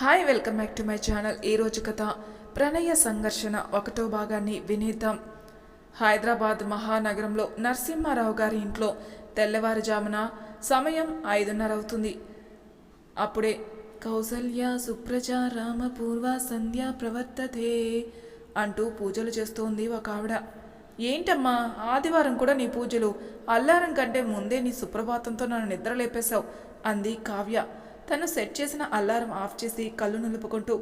Hi welcome back to my channel. ఈరోజు కథ ప్రణయ సంఘర్షణ. ఒకటో భాగాన్ని వినేద్దాం. హైదరాబాద్ మహానగరంలో నరసింహారావు గారి ఇంట్లో తెల్లవారుజామున సమయం ఐదున్నర అవుతుంది అప్పుడే కౌసల్య సుప్రజ రామ పూర్వ సంధ్య ప్రవర్తతే అంటూ పూజలు చేస్తోంది ఒక ఆవిడ. ఏంటమ్మా ఆదివారం కూడా నీ పూజలు? అల్లారం కంటే ముందే నీ సుప్రభాతంతో నన్ను నిద్ర లేపేశావు అంది కావ్య. తను సెట్ చేసిన అల్లారం ఆఫ్ చేసి కళ్ళు నిలుపుకుంటూ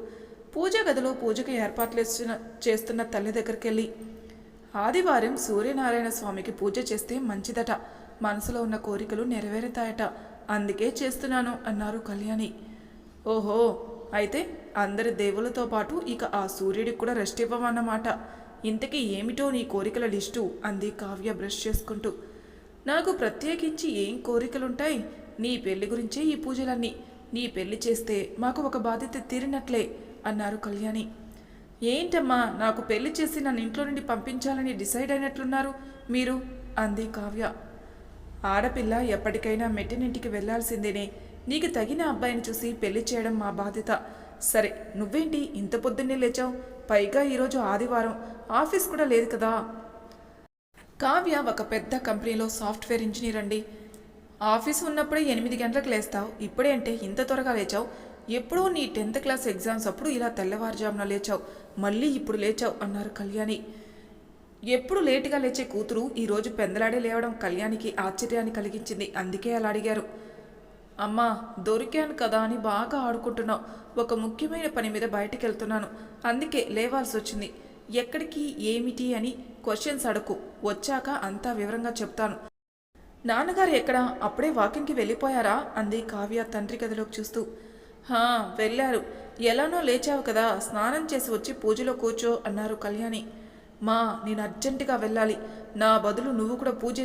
పూజ గదిలో పూజకు ఏర్పాట్లు చేస్తున్న చేస్తున్న తల్లి దగ్గరికి వెళ్ళి ఆదివారం సూర్యనారాయణ స్వామికి పూజ చేస్తే మంచిదట. మనసులో ఉన్న కోరికలు నెరవేరుతాయట. అందుకే చేస్తున్నాను అన్నారు కళ్యాణి. ఓహో! అయితే అందరి దేవులతో పాటు ఇక ఆ సూర్యుడికి కూడా రెస్ట్ ఇవ్వమన్నమాట. ఇంతకీ ఏమిటో నీ కోరికల లిస్టు అంది కావ్య బ్రష్ చేసుకుంటూ. నాకు ప్రత్యేకించి ఏం కోరికలుంటాయి? నీ పెళ్ళి గురించే ఈ పూజలన్నీ. నీ పెళ్ళి చేస్తే మాకు ఒక బాధ్యత తీరినట్లే అన్నారు కళ్యాణి. ఏంటమ్మా నాకు పెళ్ళి చేసి నన్ను ఇంట్లో నుండి పంపించాలని డిసైడ్ అయినట్లున్నారు మీరు? అంది కావ్య. ఆడపిల్ల ఎప్పటికైనా మెట్టినింటికి వెళ్ళాల్సిందేనే నీకు తగిన అబ్బాయిని చూసి పెళ్ళి చేయడం మా బాధ్యత. సరే నువ్వేంటి ఇంత పొద్దున్నే లేచావు? పైగా ఈరోజు ఆదివారం ఆఫీస్ కూడా లేదు కదా? కావ్య ఒక పెద్ద కంపెనీలో సాఫ్ట్వేర్ ఇంజనీర్ అండి. ఆఫీస్ ఉన్నప్పుడే ఎనిమిది గంటలకు లేస్తావు. ఇప్పుడే అంటే ఇంత త్వరగా లేచావు? ఎప్పుడూ నీ టెన్త్ క్లాస్ ఎగ్జామ్స్ అప్పుడు ఇలా తెల్లవారుజామున లేచావు. మళ్ళీ ఇప్పుడు లేచావు అన్నారు కళ్యాణి. ఎప్పుడు లేటుగా లేచే కూతురు ఈరోజు పెందలాడే లేవడం కళ్యాణికి ఆశ్చర్యాన్ని కలిగించింది. అందుకే అలా అడిగారు. అమ్మా దొరికాను కదా అని బాగా ఆడుకుంటున్నావు. ఒక ముఖ్యమైన పని మీద బయటికి వెళ్తున్నాను అందుకే లేవాల్సి వచ్చింది. ఎక్కడికి ఏమిటి అని క్వశ్చన్స్ అడుగు. వచ్చాక అంతా వివరంగా చెప్తాను. నాన్నగారు ఎక్కడ? అప్పుడే వాకింగ్కి వెళ్ళిపోయారా? అంది కావ్య తండ్రి గదిలోకి చూస్తూ. హా వెళ్ళారు. ఎలానో లేచావు కదా స్నానం చేసి వచ్చి పూజలో కూర్చో అన్నారు కళ్యాణి. మా నేను అర్జెంటుగా వెళ్ళాలి. నా బదులు నువ్వు కూడా పూజ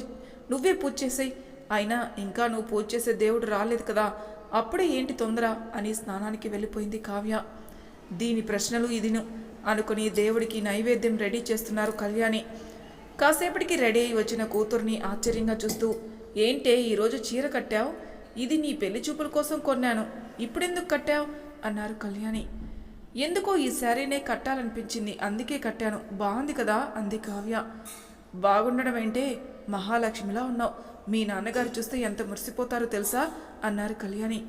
నువ్వే పూజ చేసేయి. అయినా ఇంకా నువ్వు పూజ చేసే దేవుడు రాలేదు కదా అప్పుడే ఏంటి తొందర? అని స్నానానికి వెళ్ళిపోయింది కావ్య. దీని ప్రశ్నలు ఇదిను అనుకుని దేవుడికి నైవేద్యం రెడీ చేస్తున్నారు కళ్యాణి. కాసేపటికి రెడీ అయి వచ్చిన కూతుర్ని ఆశ్చర్యంగా చూస్తూ ఏంటే ఈరోజు చీర కట్టావు? ఇది నీ పెళ్ళి చూపుల కోసం కొన్నాను. ఇప్పుడెందుకు కట్టావు? అన్నారు కళ్యాణి. ఎందుకో ఈ శారీనే కట్టాలనిపించింది. అందుకే కట్టాను. బాగుంది కదా? అంది కావ్య. బాగుండడం ఏంటే? మహాలక్ష్మిలా ఉన్నావు. మీ నాన్నగారు చూస్తే ఎంత మురిసిపోతారో తెలుసా? అన్నారు కళ్యాణి.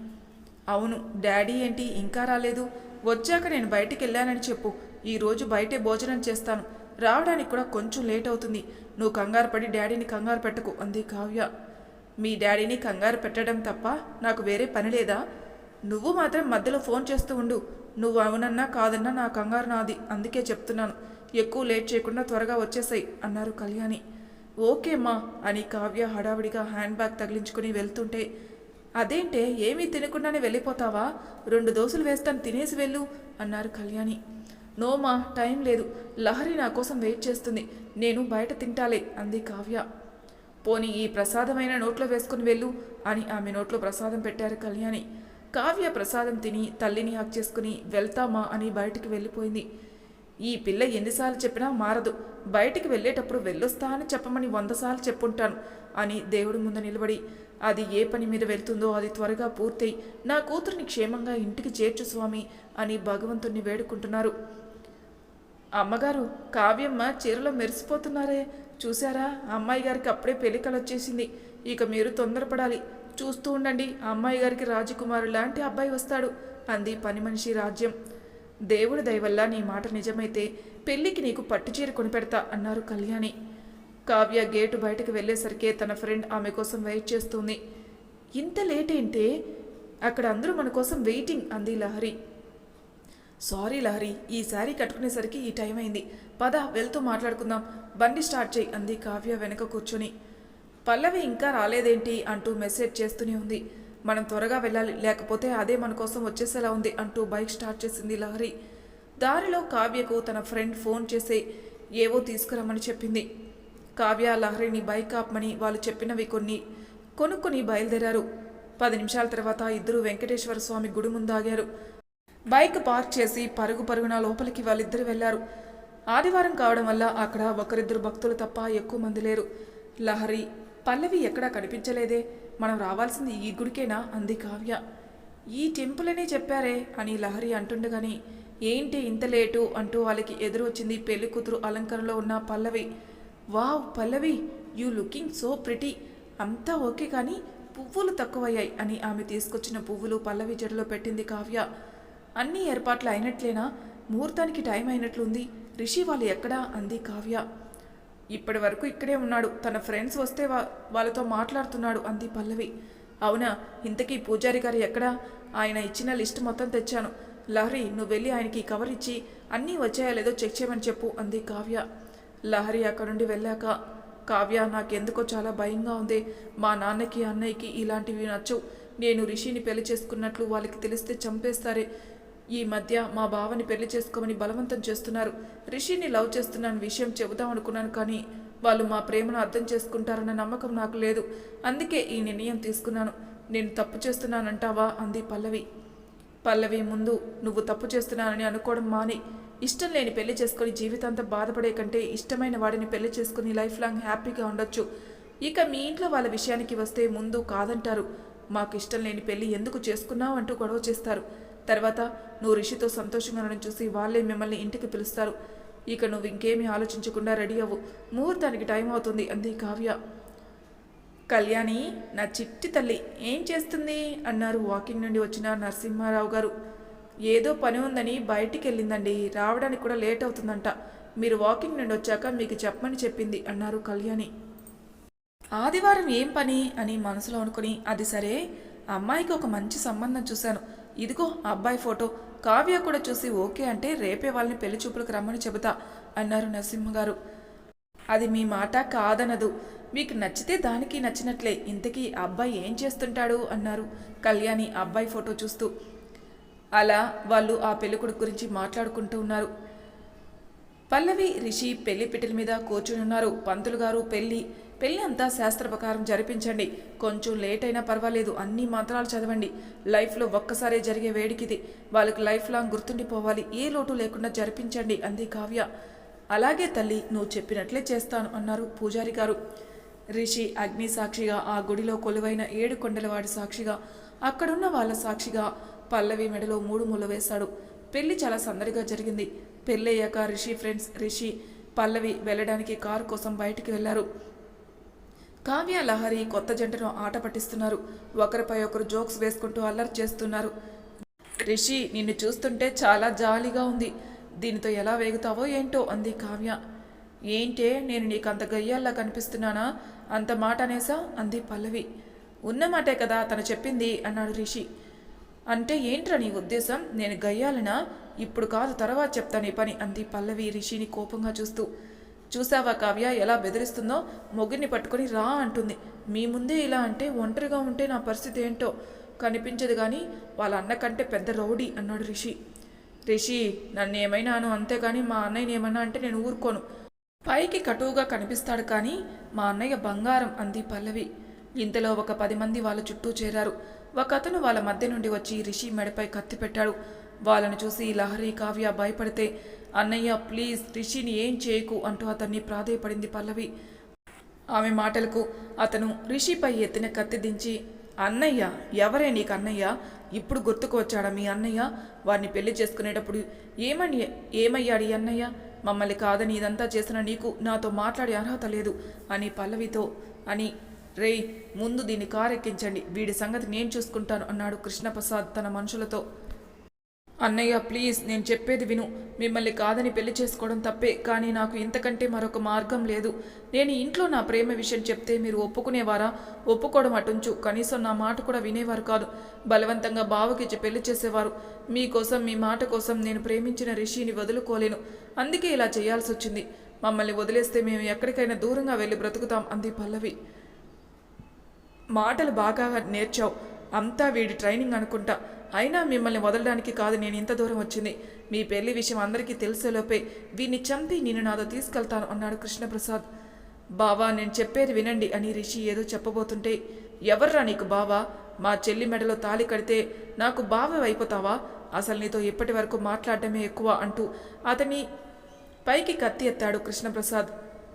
అవును. డాడీ ఏంటి? ఇంకా రాలేదు. వచ్చాక నేను బయటికి వెళ్ళానని చెప్పు ఈరోజు బయటే భోజనం చేస్తాను. రావడానికి కూడా కొంచెం లేట్ అవుతుంది. నువ్వు కంగారు పడి డాడీని కంగారు పెట్టకు అంది కావ్య. మీ డాడీని కంగారు పెట్టడం తప్ప నాకు వేరే పని లేదా? నువ్వు మాత్రం మధ్యలో ఫోన్ చేస్తూ ఉండు. నువ్వు అవునన్నా కాదన్నా నా కంగారు నాది అందుకే చెప్తున్నాను. ఎక్కువ లేట్ చేయకుండా త్వరగా వచ్చేసాయి అన్నారు కళ్యాణి. ఓకేమ్మా అని కావ్య హడావిడిగా హ్యాండ్ బ్యాగ్ తగిలించుకుని వెళ్తుంటే అదేంటే ఏమీ తినకుండానే వెళ్ళిపోతావా? రెండు దోశలు వేస్తాను తినేసి వెళ్ళు అన్నారు కళ్యాణి. నోమా టైం లేదు. లహరి నా కోసం వెయిట్ చేస్తుంది. నేను బయట తింటాలే అంది కావ్య. పోనీ ఈ ప్రసాదమైన నోట్లో వేసుకుని వెళ్ళు అని ఆమె నోట్లో ప్రసాదం పెట్టారు కళ్యాణి. కావ్య ప్రసాదం తిని తల్లిని హక్ చేసుకుని వెళ్తామా అని బయటికి వెళ్ళిపోయింది. ఈ పిల్ల ఎన్నిసార్లు చెప్పినా మారదు. బయటికి వెళ్ళేటప్పుడు వెళ్ళొస్తా అని చెప్పమని వందసార్లు చెప్పుంటాను అని దేవుడి ముందు నిలబడి. అది ఏ పని మీద వెళ్తుందో అది త్వరగా పూర్తయి. నా కూతుర్ని క్షేమంగా ఇంటికి చేర్చు స్వామి అని భగవంతుణ్ణి వేడుకుంటున్నారు. అమ్మగారు కావ్యమ్మ చీరలో మెరిసిపోతున్నారే. చూసారా అమ్మాయి గారికి అప్పుడే పెళ్ళికలు వచ్చేసింది. ఇక మీరు తొందరపడాలి. చూస్తూ ఉండండి అమ్మాయి గారికి రాజకుమారు లాంటి అబ్బాయి వస్తాడు. అంది పని మనిషి రాజ్యం. దేవుడి దయవల్ల నీ మాట నిజమైతే పెళ్ళికి నీకు పట్టుచీర కొనిపెడతా అన్నారు కళ్యాణి. కావ్య గేటు బయటకు వెళ్ళేసరికే తన ఫ్రెండ్ ఆమె కోసం వెయిట్ చేస్తుంది. ఇంత లేట్ ఏంటే? అక్కడ అందరూ మన కోసం వెయిటింగ్ అంది లహరి. సారీ లహరి ఈ శారీ కట్టుకునేసరికి ఈ టైం అయింది. పద వెళ్తూ మాట్లాడుకుందాం. బండి స్టార్ట్ చేయి అంది కావ్య వెనక కూర్చొని. పల్లవి ఇంకా రాలేదేంటి అంటూ మెసేజ్ చేస్తూనే ఉంది. మనం త్వరగా వెళ్ళాలి లేకపోతే అదే మన కోసం వచ్చేసేలా ఉంది అంటూ బైక్ స్టార్ట్ చేసింది లహరి. దారిలో కావ్యకు తన ఫ్రెండ్ ఫోన్ చేసి ఏవో తీసుకురమ్మని చెప్పింది. కావ్య లహరిని బైక్ ఆపమని వాళ్ళు చెప్పినవి కొన్ని కొనుక్కొని బయలుదేరారు. పది నిమిషాల తర్వాత ఇద్దరు వెంకటేశ్వర స్వామి గుడి ముందు ఆగారు. బైక్ పార్క్ చేసి పరుగు పరుగున లోపలికి వాళ్ళిద్దరు వెళ్ళారు ఆదివారం కావడం వల్ల అక్కడ ఒకరిద్దరు భక్తులు తప్ప ఎక్కువ మంది లేరు. లహరి పల్లవి ఎక్కడా కనిపించలేదే. మనం రావాల్సింది ఈ గుడికేనా? అంది కావ్య. ఈ టెంపుల్ అనే చెప్పారే అని లహరి అంటుండగాని ఏంటి ఇంత లేటు అంటూ వాళ్ళకి ఎదురు వచ్చింది పెళ్ళి కూతురు అలంకరణలో ఉన్న Pallavi. Wow Pallavi you looking so pretty. అంతా ఓకే కానీ పువ్వులు తక్కువయ్యాయి అని ఆమె తీసుకొచ్చిన పువ్వులు పల్లవి జడలో పెట్టింది కావ్య. అన్ని ఏర్పాట్లు అయినట్లేనా? ముహూర్తానికి టైం అయినట్లుంది. రిషి వాళ్ళు ఎక్కడా? అంది కావ్య. ఇప్పటి వరకు ఇక్కడే ఉన్నాడు. తన ఫ్రెండ్స్ వస్తే వా- వాళ్ళతో మాట్లాడుతున్నాడు అంది పల్లవి. అవునా? ఇంతకీ పూజారి గారు ఎక్కడా? ఆయన ఇచ్చిన లిస్ట్ మొత్తం తెచ్చాను. లహరి నువ్వు వెళ్ళి ఆయనకి కవర్ ఇచ్చి అన్నీ వచ్చాయా లేదో చెక్ చేయమని చెప్పు అంది కావ్య. లహరి అక్కడ నుండి వెళ్ళాక కావ్య నాకెందుకో చాలా భయంగా ఉంది. మా నాన్నకి అన్నయ్యకి ఇలాంటివి నచ్చవు. నేను రిషిని పెళ్ళి చేసుకున్నట్లు వాళ్ళకి తెలిస్తే చంపేస్తారే. ఈ మధ్య మా బావని పెళ్ళి చేసుకోమని బలవంతం చేస్తున్నారు. రిషిని లవ్ చేస్తున్నాను విషయం చెబుదాం అనుకున్నాను కానీ వాళ్ళు మా ప్రేమను అర్థం చేసుకుంటారన్న నమ్మకం నాకు లేదు. అందుకే ఈ నిర్ణయం తీసుకున్నాను. నేను తప్పు చేస్తున్నానంటావా? అంది పల్లవి. పల్లవి ముందు నువ్వు తప్పు చేస్తున్నానని అనుకోవడం మాని. ఇష్టం లేని పెళ్ళి చేసుకొని జీవితాంతం బాధపడే కంటే ఇష్టమైన వాడిని పెళ్ళి చేసుకుని లైఫ్ లాంగ్ హ్యాపీగా ఉండొచ్చు. ఇక మీ ఇంట్లో వాళ్ళ విషయానికి వస్తే ముందు కాదంటారు. మాకు ఇష్టం లేని పెళ్ళి ఎందుకు చేసుకున్నావు అంటూ గొడవ చేస్తారు. తర్వాత నువ్వు రిషితో సంతోషంగా ఉండడం చూసి వాళ్ళే మిమ్మల్ని ఇంటికి పిలుస్తారు. ఇక నువ్వు ఇంకేమీ ఆలోచించకుండా రెడీ అవ్వు. ముహూర్తానికి టైం అవుతుంది అంది కావ్య. కళ్యాణి నా చిట్టి తల్లి ఏం చేస్తుంది? అన్నారు వాకింగ్ నుండి వచ్చిన నరసింహారావు గారు. ఏదో పని ఉందని బయటికి వెళ్ళిందండి రావడానికి కూడా లేట్ అవుతుందంట. మీరు వాకింగ్ నుండి వచ్చాక మీకు చెప్పమని చెప్పింది అన్నారు కళ్యాణి. ఆదివారం ఏం పని? అని మనసులో అనుకుని అది సరే అమ్మాయికి ఒక మంచి సంబంధం చూశాను. ఇదిగో అబ్బాయి ఫోటో. కావ్య కూడా చూసి ఓకే అంటే రేపే వాళ్ళని పెళ్ళి చూపులకు రమ్మని చెబుతా అన్నారు నరసింహగారు అది మీ మాట కాదనదు. మీకు నచ్చితే దానికి నచ్చినట్లే. ఇంతకీ అబ్బాయి ఏం చేస్తుంటాడు? అన్నారు కళ్యాణి అబ్బాయి ఫోటో చూస్తూ. అలా వాళ్ళు ఆ పెళ్ళికొడుకు గురించి మాట్లాడుకుంటూ ఉన్నారు. పల్లవి రిషి పెళ్ళి పిటిల మీద కూర్చుని ఉన్నారు. పంతులు గారు పెళ్ళి పెళ్ళి అంతా శాస్త్ర ప్రకారం జరిపించండి. కొంచెం లేట్ అయినా పర్వాలేదు అన్ని మంత్రాలు చదవండి. లైఫ్లో ఒక్కసారే జరిగే వేడికిది. వాళ్ళకి లైఫ్ లాంగ్ గుర్తుండిపోవాలి. ఏ లోటు లేకుండా జరిపించండి అంది కావ్య. అలాగే తల్లి నువ్వు చెప్పినట్లే చేస్తాను అన్నారు పూజారి గారు. రిషి అగ్ని సాక్షిగా ఆ గుడిలో కొలువైన ఏడు కొండలవాడి సాక్షిగా అక్కడున్న వాళ్ళ సాక్షిగా పల్లవి మెడలో మూడు ముళ్ళ వేశాడు. పెళ్ళి చాలా సందడిగా జరిగింది. పెళ్ళయ్యాక రిషి ఫ్రెండ్స్ రిషి పల్లవి వెళ్ళడానికి కారు కోసం బయటికి వెళ్ళారు. కావ్య లహరి కొత్త జంటను ఆట పట్టిస్తున్నారు. ఒకరిపై ఒకరు జోక్స్ వేసుకుంటూ అల్లరి చేస్తున్నారు. రిషి నిన్ను చూస్తుంటే చాలా జాలీగా ఉంది. దీనితో ఎలా వేగుతావో ఏంటో అంది కావ్య. ఏంటే నేను నీకు అంత గయ్యాల్లా కనిపిస్తున్నానా? అంత మాట అనేసా అంది పల్లవి. ఉన్న మాటే కదా తను చెప్పింది అన్నాడు రిషి. అంటే ఏంట్రా నీ ఉద్దేశం? నేను గయ్యాలనా? ఇప్పుడు కాదు తర్వాత చెప్తాను ఈ పని అంది పల్లవి రిషిని కోపంగా చూస్తూ. చూసావా కావ్య ఎలా బెదిరిస్తుందో? మొగ్గుని పట్టుకొని రా అంటుంది. మీ ముందే ఇలా అంటే ఒంటరిగా ఉంటే నా పరిస్థితి ఏంటో? కనిపించదు కానీ వాళ్ళ అన్న కంటే పెద్ద రౌడీ అన్నాడు రిషి. రిషి నన్ను ఏమైనాను అంతేగాని మా అన్నయ్యని ఏమన్నా అంటే నేను ఊరుకోను. పైకి కటువుగా కనిపిస్తాడు కానీ మా అన్నయ్య బంగారం అంది పల్లవి. ఇంతలో ఒక పది మంది వాళ్ళ చుట్టూ చేరారు. ఒక అతను వాళ్ళ మధ్య నుండి వచ్చి రిషి మెడపై కత్తి పెట్టాడు. వాళ్ళను చూసి లహరి కావ్య భయపడితే అన్నయ్య ప్లీజ్ రిషిని ఏం చేయకు అంటూ అతన్ని ప్రాధేయపడింది పల్లవి. ఆమె మాటలకు అతను రిషిపై ఎత్తిన కత్తి దించి అన్నయ్య ఎవరే నీకు అన్నయ్య? ఇప్పుడు గుర్తుకు వచ్చాడా మీ అన్నయ్య? వారిని పెళ్ళి చేసుకునేటప్పుడు ఏమని ఏమయ్యాడు ఈ అన్నయ్య? మమ్మల్ని కాదని ఇదంతా చేసిన నీకు నాతో మాట్లాడే అర్హత లేదు అని పల్లవితో అని రేయ్ ముందు దీన్ని కారెక్కించండి. వీడి సంగతి నేను చూసుకుంటాను అన్నాడు కృష్ణప్రసాద్ తన మనుషులతో. అన్నయ్య ప్లీజ్ నేను చెప్పేది విను. మిమ్మల్ని కాదని పెళ్ళి చేసుకోవడం తప్పే కానీ నాకు ఇంతకంటే మరొక మార్గం లేదు. నేను ఇంట్లో నా ప్రేమ విషయం చెప్తే మీరు ఒప్పుకునేవారా? ఒప్పుకోవడం అటుంచు. కనీసం నా మాట కూడా వినేవారు కాదు. బలవంతంగా బావకిచ్చి పెళ్ళి చేసేవారు. మీకోసం మీ మాట కోసం నేను ప్రేమించిన రిషిని వదులుకోలేను. అందుకే ఇలా చేయాల్సి వచ్చింది. మమ్మల్ని వదిలేస్తే మేము ఎక్కడికైనా దూరంగా వెళ్ళి బ్రతుకుతాం అంది పల్లవి. మాటలు బాగా నేర్చావు. అంతా వీడి ట్రైనింగ్ అనుకుంటా. అయినా మిమ్మల్ని వదలడానికి కాదు నేను ఇంత దూరం వచ్చింది. మీ పెళ్ళి విషయం అందరికీ తెలిసేలోపే వీడిని చంపి నేను నాతో తీసుకెళ్తాను అన్నాడు కృష్ణప్రసాద్. బావా నేను చెప్పేది వినండి అని రిషి ఏదో చెప్పబోతుంటే ఎవర్రా నీకు బావా? మా చెల్లి మెడలో తాలి కడితే నాకు బావ అయిపోతావా? అసలు నీతో ఇప్పటి వరకు మాట్లాడటమే ఎక్కువ అంటూ అతని పైకి కత్తి ఎత్తాడు కృష్ణప్రసాద్.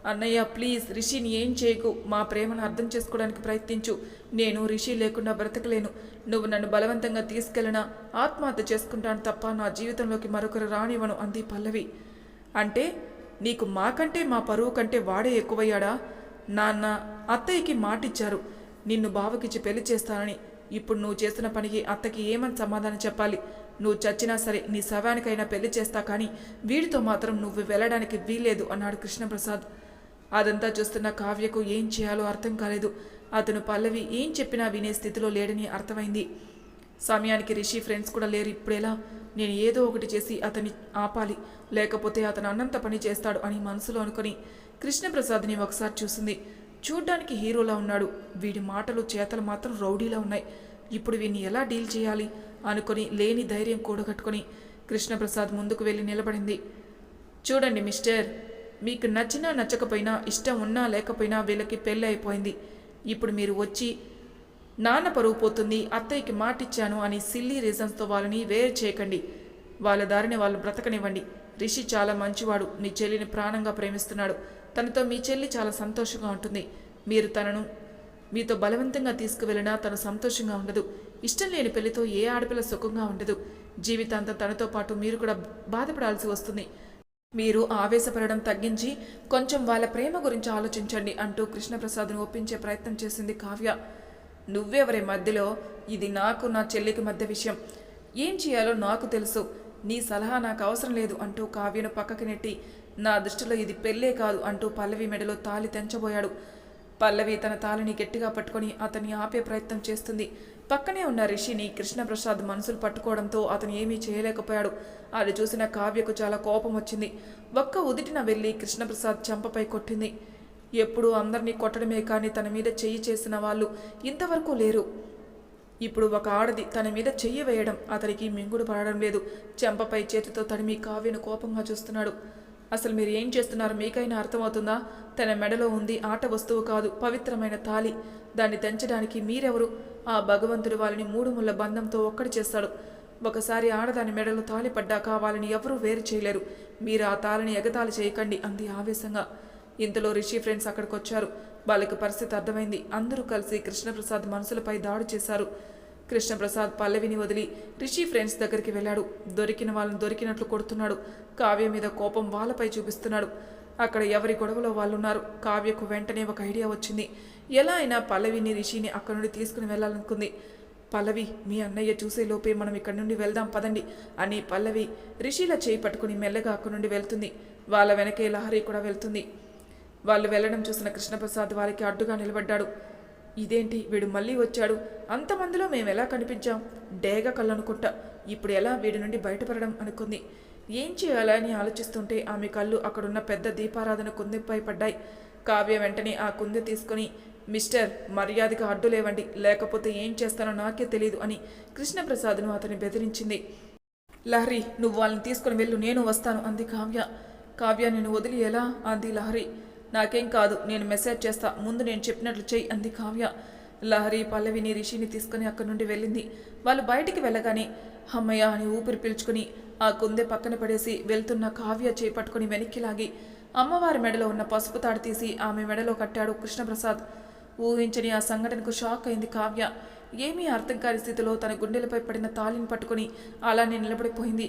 అన్నయ్య ప్లీజ్ రిషిని ఏం చేయకు. మా ప్రేమను అర్థం చేసుకోవడానికి ప్రయత్నించు. నేను రిషి లేకుండా బ్రతకలేను. నువ్వు నన్ను బలవంతంగా తీసుకెళ్ళినా? ఆత్మహత్య చేసుకుంటాను తప్ప నా జీవితంలోకి మరొకరు రానివ్వను అంది పల్లవి. అంటే నీకు మాకంటే మా పరువు కంటే వాడే ఎక్కువయ్యాడా? నాన్న అత్తయ్యకి మాటిచ్చారు. నిన్ను బావకిచ్చి పెళ్ళి చేస్తానని. ఇప్పుడు నువ్వు చేసిన పనికి అత్తకి ఏమని సమాధానం చెప్పాలి? నువ్వు చచ్చినా సరే నీ శవానికైనా పెళ్ళి చేస్తా కానీ వీడితో మాత్రం నువ్వు వెళ్ళడానికి వీల్లేదు అన్నాడు కృష్ణప్రసాద్. అదంతా చూస్తున్న కావ్యకు ఏం చేయాలో అర్థం కాలేదు. అతను పల్లవి ఏం చెప్పినా వినే స్థితిలో లేడని అర్థమైంది. సమయానికి రిషి ఫ్రెండ్స్ కూడా లేరు ఇప్పుడేలా. నేను ఏదో ఒకటి చేసి అతన్ని ఆపాలి. లేకపోతే అతను అన్నంత పని చేస్తాడు అని మనసులో అనుకుని కృష్ణప్రసాద్ని ఒకసారి చూసింది. చూడ్డానికి హీరోలా ఉన్నాడు. వీడి మాటలు చేతలు మాత్రం రౌడీలా ఉన్నాయి. ఇప్పుడు వీడిని ఎలా డీల్ చేయాలి అనుకొని లేని ధైర్యం కూడగట్టుకొని కృష్ణప్రసాద్ ముందుకు వెళ్ళి నిలబడింది. చూడండి మిస్టర్ మీకు నచ్చినా నచ్చకపోయినా ఇష్టం ఉన్నా లేకపోయినా వీళ్ళకి పెళ్ళి అయిపోయింది. ఇప్పుడు మీరు వచ్చి నాన్న పరువు పోతుంది అత్తయ్యకి మాటిచ్చాను అని సిల్లీ రీజన్స్తో వాళ్ళని వేరు చేయకండి. వాళ్ళ దారిని వాళ్ళు బ్రతకనివ్వండి. రిషి చాలా మంచివాడు మీ చెల్లిని ప్రాణంగా ప్రేమిస్తున్నాడు. తనతో మీ చెల్లి చాలా సంతోషంగా ఉంటుంది. మీరు తనను మీతో బలవంతంగా తీసుకువెళ్ళినా తను సంతోషంగా ఉండదు. ఇష్టం లేని పెళ్ళితో ఏ ఆడపిల్ల సుఖంగా ఉండదు. జీవితాంతం తనతో పాటు మీరు కూడా బాధపడాల్సి వస్తుంది. మీరు ఆవేశపడడం తగ్గించి కొంచెం వాళ్ళ ప్రేమ గురించి ఆలోచించండి అంటూ కృష్ణప్రసాద్ను ఒప్పించే ప్రయత్నం చేసింది కావ్య. నువ్వెవరి మధ్యలో? ఇది నాకు నా చెల్లికి మధ్య విషయం. ఏం చేయాలో నాకు తెలుసు. నీ సలహా నాకు అవసరం లేదు అంటూ కావ్యను పక్కకి నెట్టి. నా దృష్టిలో ఇది పెళ్ళే కాదు అంటూ పల్లవి మెడలో తాలి తెంచబోయాడు. పల్లవి తన తాలిని గట్టిగా పట్టుకొని అతన్ని ఆపే ప్రయత్నం చేస్తుంది. పక్కనే ఉన్న రిషిని కృష్ణప్రసాద్ మనసులు పట్టుకోవడంతో అతను ఏమీ చేయలేకపోయాడు. అది చూసిన కావ్యకు చాలా కోపం వచ్చింది. ఒక్క ఉదిటిన వెళ్ళి కృష్ణప్రసాద్ చెంపపై కొట్టింది. ఎప్పుడూ అందరినీ కొట్టడమే కానీ తన మీద చెయ్యి చేసిన వాళ్ళు ఇంతవరకు లేరు. ఇప్పుడు ఒక ఆడది తన మీద చెయ్యి వేయడం అతనికి మింగుడు పడడం లేదు. చెంపపై చేతితో తడిమి కావ్యను కోపంగా చూస్తున్నాడు. అసలు మీరు ఏం చేస్తున్నారు? మీకైనా అర్థమవుతుందా? తన మెడలో ఉంది ఆట వస్తువు కాదు పవిత్రమైన తాలి దాన్ని తెంచడానికి మీరెవరు? ఆ భగవంతుడు వాళ్ళని మూడు ముళ్ళ బంధంతో ఒక్కడి చేస్తాడు. ఒకసారి ఆడదాని మెడలో తాలి పడ్డాక వాళ్ళని ఎవరూ వేరు చేయలేరు. మీరు ఆ తాళిని ఎగతాళి చేయకండి అంది ఆవేశంగా. ఇంతలో రిషి ఫ్రెండ్స్ అక్కడికి వచ్చారు వాళ్ళకి పరిస్థితి అర్థమైంది. అందరూ కలిసి కృష్ణప్రసాద్ మనసులపై దాడి చేశారు. కృష్ణప్రసాద్ పల్లవిని వదిలి రిషి ఫ్రెండ్స్ దగ్గరికి వెళ్ళాడు. దొరికిన వాళ్ళని దొరికినట్లు కొడుతున్నాడు. కావ్య మీద కోపం వాళ్ళపై చూపిస్తున్నాడు. అక్కడ ఎవరి గొడవలో వాళ్ళు ఉన్నారు కావ్యకు వెంటనే ఒక ఐడియా వచ్చింది. ఎలా అయినా పల్లవిని రిషిని అక్కడి నుండి తీసుకుని వెళ్ళాలనుకుంది. పల్లవి మీ అన్నయ్య చూసే లోపే మనం ఇక్కడి నుండి వెళ్దాం పదండి అని పల్లవి రిషిల చేయి పట్టుకుని మెల్లగా అక్కడి నుండి వెళ్తుంది. వాళ్ళ వెనకే లహరి కూడా వెళ్తుంది. వాళ్ళు వెళ్ళడం చూసిన కృష్ణప్రసాద్ వారికి అడ్డుగా నిలబడ్డాడు. ఇదేంటి వీడు మళ్ళీ వచ్చాడు? అంతమందిలో మేము ఎలా కనిపించాం? డేగ కళ్ళనుకుంటా. ఇప్పుడు ఎలా వీడి నుండి బయటపడడం అనుకుంది? ఏం చేయాలని ఆలోచిస్తుంటే ఆమె కళ్ళు అక్కడున్న పెద్ద దీపారాధన కుందిపై పడ్డాయి. కావ్య వెంటనే ఆ కుంది తీసుకుని మిస్టర్ మర్యాదగా అడ్డు లేవండి. లేకపోతే ఏం చేస్తానో నాకే తెలియదు అని కృష్ణప్రసాద్ను అతని బెదిరించింది. లహరి నువ్వు వాళ్ళని తీసుకుని వెళ్ళు. నేను వస్తాను అంది కావ్య. కావ్య నేను వదిలి ఎలా? అంది లహరి. నాకేం కాదు నేను మెసేజ్ చేస్తా ముందు నేను చెప్పినట్లు చెయ్యి అంది కావ్య. లహరి పల్లవిని రిషిని తీసుకుని అక్కడి నుండి వెళ్ళింది. వాళ్ళు బయటికి వెళ్ళగానే అమ్మయ్య అని ఊపిరి పీల్చుకుని ఆ కుందె పక్కన పడేసి వెళ్తున్న కావ్య చేపట్టుకుని వెనక్కి లాగి అమ్మవారి మెడలో ఉన్న పసుపు తాడు తీసి ఆమె మెడలో కట్టాడు కృష్ణప్రసాద్. ఊహించని ఆ సంఘటనకు షాక్ అయింది కావ్య. ఏమీ అర్థం కాని స్థితిలో తన గుండెలపై పడిన తాళిని పట్టుకుని అలానే నిలబడిపోయింది.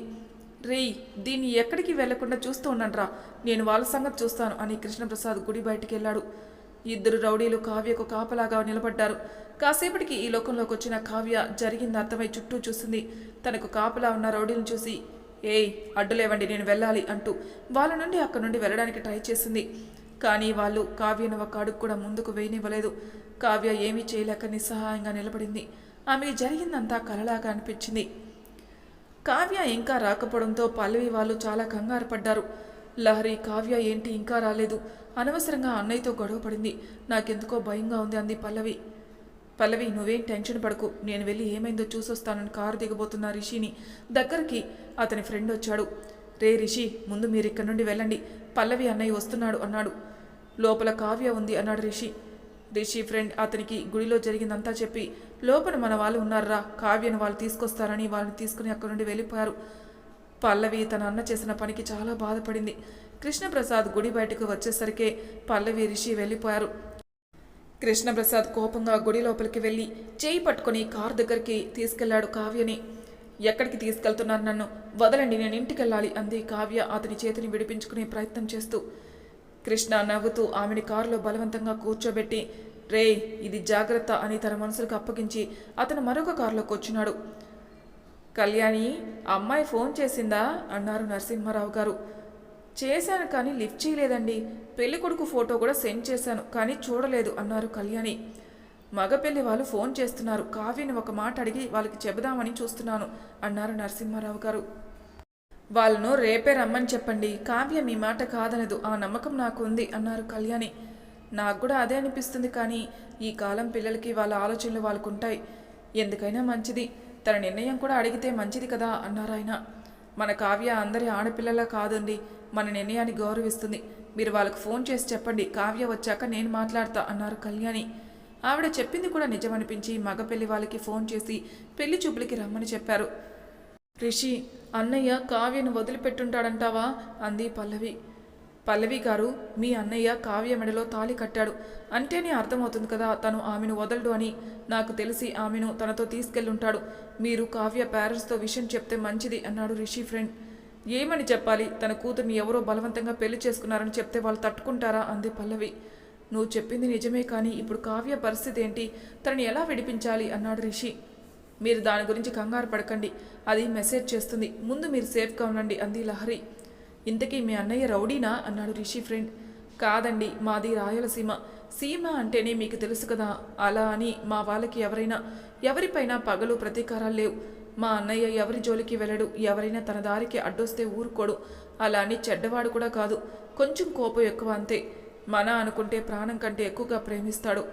రేయ్ దీన్ని ఎక్కడికి వెళ్ళకుండా చూస్తూ ఉన్నాన్రా. నేను వాళ్ళ సంగతి చూస్తాను అని కృష్ణప్రసాద్ గుడి బయటికి వెళ్ళాడు. ఇద్దరు రౌడీలు కావ్యకు కాపలాగా నిలబడ్డారు. కాసేపటికి ఈ లోకంలోకి వచ్చిన కావ్య జరిగింది అర్థమై చుట్టూ చూసింది. తనకు కాపలా ఉన్న రౌడీలను చూసి ఏయ్ అడ్డులేవండి నేను వెళ్ళాలి అంటూ వాళ్ళ నుండి అక్కడి నుండి వెళ్ళడానికి ట్రై చేసింది. కానీ వాళ్ళు కావ్యను ఒక అడుగు కూడా ముందుకు వేయనివ్వలేదు. కావ్య ఏమీ చేయలేక నిస్సహాయంగా నిలబడింది. ఆమెకి జరిగిందంతా కలలాగా అనిపించింది. కావ్య ఇంకా రాకపోవడంతో పల్లవి వాళ్ళు చాలా కంగారు పడ్డారు. లహరి కావ్య ఏంటి ఇంకా రాలేదు. అనవసరంగా అన్నయ్యతో గొడవ పడింది. నాకెందుకో భయంగా ఉంది అంది పల్లవి. పల్లవి నువ్వేం టెన్షన్ పడకు. నేను వెళ్ళి ఏమైందో చూసొస్తానని కారు దిగబోతున్న రిషిని దగ్గరికి అతని ఫ్రెండ్ వచ్చాడు. రే రిషి ముందు మీరు ఇక్కడి నుండి వెళ్ళండి. పల్లవి అన్నయ్య వస్తున్నాడు అన్నాడు. లోపల కావ్య ఉంది అన్నాడు రిషి. రిషి ఫ్రెండ్ అతనికి గుడిలో జరిగిందంతా చెప్పి లోపల మన వాళ్ళు ఉన్నారా కావ్యను వాళ్ళు తీసుకొస్తారని వాళ్ళని తీసుకుని అక్కడి నుండి వెళ్ళిపోయారు. పల్లవి తన అన్న చేసిన పనికి చాలా బాధపడింది. కృష్ణప్రసాద్ గుడి బయటకు వచ్చేసరికే పల్లవి రిషి వెళ్ళిపోయారు. కృష్ణప్రసాద్ కోపంగా గుడి లోపలికి వెళ్ళి చేయి పట్టుకొని కారు దగ్గరికి తీసుకెళ్ళాడు కావ్యని. ఎక్కడికి తీసుకెళ్తున్నారు నన్ను? వదలండి నేను ఇంటికి వెళ్ళాలి అంది కావ్య అతని చేతిని విడిపించుకునే ప్రయత్నం చేస్తూ. కృష్ణ నవ్వుతూ ఆమెని కారులో బలవంతంగా కూర్చోబెట్టి రే ఇది జాగ్రత్త అని తన మనసులకు అప్పగించి అతను మరొక కారులో కూర్చున్నాడు కళ్యాణి అమ్మాయి ఫోన్ చేసిందా? అన్నారు నరసింహారావు గారు. చేశాను కానీ లిఫ్ట్ చేయలేదండి. పెళ్ళి కొడుకు ఫోటో కూడా సెండ్ చేశాను కానీ చూడలేదు అన్నారు కళ్యాణి. మగపెళ్ళి వాళ్ళు ఫోన్ చేస్తున్నారు. కావ్యని ఒక మాట అడిగి వాళ్ళకి చెబుదామని చూస్తున్నాను అన్నారు నరసింహారావు గారు. వాళ్ళను రేపే రమ్మని చెప్పండి. కావ్య మీ మాట కాదనదు. ఆ నమ్మకం నాకు ఉంది అన్నారు కళ్యాణి. నాకు కూడా అదే అనిపిస్తుంది కానీ ఈ కాలం పిల్లలకి వాళ్ళ ఆలోచనలు వాళ్ళకు ఉంటాయి ఎందుకైనా మంచిది. తన నిర్ణయం కూడా అడిగితే మంచిది కదా అన్నారు ఆయన. మన కావ్య అందరి ఆడపిల్లలా కాదండి. మన నిర్ణయాన్ని గౌరవిస్తుంది. మీరు వాళ్ళకు ఫోన్ చేసి చెప్పండి. కావ్య వచ్చాక నేను మాట్లాడతా అన్నారు కళ్యాణి. ఆవిడ చెప్పింది కూడా నిజమనిపించి మగ పెళ్ళి వాళ్ళకి ఫోన్ చేసి పెళ్ళి చూపులకి రమ్మని చెప్పారు. రిషి అన్నయ్య కావ్యను వదిలిపెట్టుంటాడంటావా? అంది పల్లవి. పల్లవి గారు మీ అన్నయ్య కావ్య మెడలో తాళి కట్టాడు. అంటేనే అర్థమవుతుంది కదా తను ఆమెను వదలడు అని. నాకు తెలిసి ఆమెను తనతో తీసుకెళ్ళుంటాడు. మీరు కావ్య పేరెంట్స్తో విషయం చెప్తే మంచిది అన్నాడు రిషి ఫ్రెండ్. ఏమని చెప్పాలి? తన కూతుర్ని ఎవరో బలవంతంగా పెళ్ళి చేసుకున్నారని చెప్తే వాళ్ళు తట్టుకుంటారా? అంది పల్లవి. నువ్వు చెప్పింది నిజమే కానీ ఇప్పుడు కావ్య పరిస్థితి ఏంటి? తనని ఎలా విడిపించాలి? అన్నాడు రిషి. మీరు దాని గురించి కంగారు పడకండి. అది మెసేజ్ చేస్తుంది. ముందు మీరు సేఫ్గా ఉండండి అంది లహరి. ఇంతకీ మీ అన్నయ్య రౌడీనా? అన్నాడు రిషి ఫ్రెండ్. కాదండి మాది రాయలసీమ. సీమ అంటేనే మీకు తెలుసు కదా. అలా అని మా వాళ్ళకి ఎవరైనా ఎవరిపైనా పగలు ప్రతీకారాలు లేవు. మా అన్నయ్య ఎవరి జోలికి వెళ్ళడు. ఎవరైనా తన దారికి అడ్డొస్తే ఊరుకోడు. అలా అని చెడ్డవాడు కూడా కాదు. కొంచెం కోపం ఎక్కువ అంతే. మన అనుకుంటే ప్రాణం కంటే ఎక్కువగా ప్రేమిస్తాడు.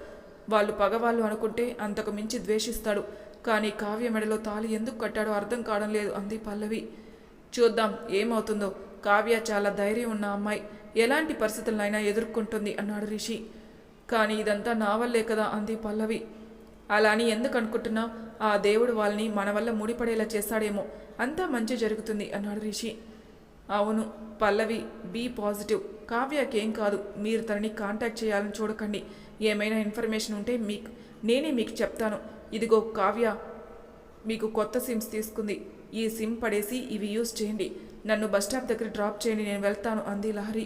వాళ్ళు పగవాళ్ళు అనుకుంటే అంతకు మించి ద్వేషిస్తాడు. కానీ కావ్య మెడలో తాళి ఎందుకు కట్టాడో అర్థం కావడం లేదు అంది పల్లవి. చూద్దాం ఏమవుతుందో. కావ్య చాలా ధైర్యం ఉన్న అమ్మాయి. ఎలాంటి పరిస్థితులనైనా ఎదుర్కొంటుంది అన్నాడు రిషి. కానీ ఇదంతా నా వల్లే కదా అంది పల్లవి. అలా అని ఎందుకు అనుకుంటున్నావు ఆ దేవుడు వాళ్ళని మన వల్ల ముడిపడేలా చేస్తాడేమో. అంతా మంచి జరుగుతుంది అన్నాడు రిషి. అవును పల్లవి బీ పాజిటివ్. కావ్యకేం కాదు మీరు తనని కాంటాక్ట్ చేయాలని చూడకండి. ఏమైనా ఇన్ఫర్మేషన్ ఉంటే మీకు నేనే మీకు చెప్తాను. ఇదిగో కావ్య మీకు కొత్త సిమ్స్ తీసుకుంది. ఈ సిమ్ పడేసి ఇవి యూజ్ చేయండి. నన్ను బస్ స్టాప్ దగ్గర డ్రాప్ చేయండి నేను వెళ్తాను అంది లహరి.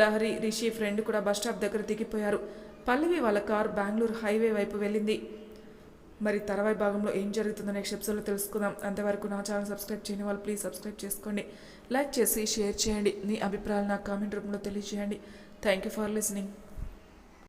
లహరి రిషి ఫ్రెండ్ కూడా బస్ స్టాప్ దగ్గర దిగిపోయారు. పల్లవి వాళ్ళ కార్ బెంగళూరు హైవే వైపు వెళ్ళింది. మరి తర్వాయి భాగంలో ఏం జరుగుతుందో నెక్స్ట్ ఎపిసోడ్లో తెలుసుకుందాం. అంతవరకు నా ఛానల్ సబ్స్క్రైబ్ చేయని వాళ్ళు ప్లీజ్ సబ్స్క్రైబ్ చేసుకోండి. లైక్ చేసి షేర్ చేయండి. మీ అభిప్రాయాలు నా కామెంట్ రూపంలో తెలియజేయండి. Thank you for listening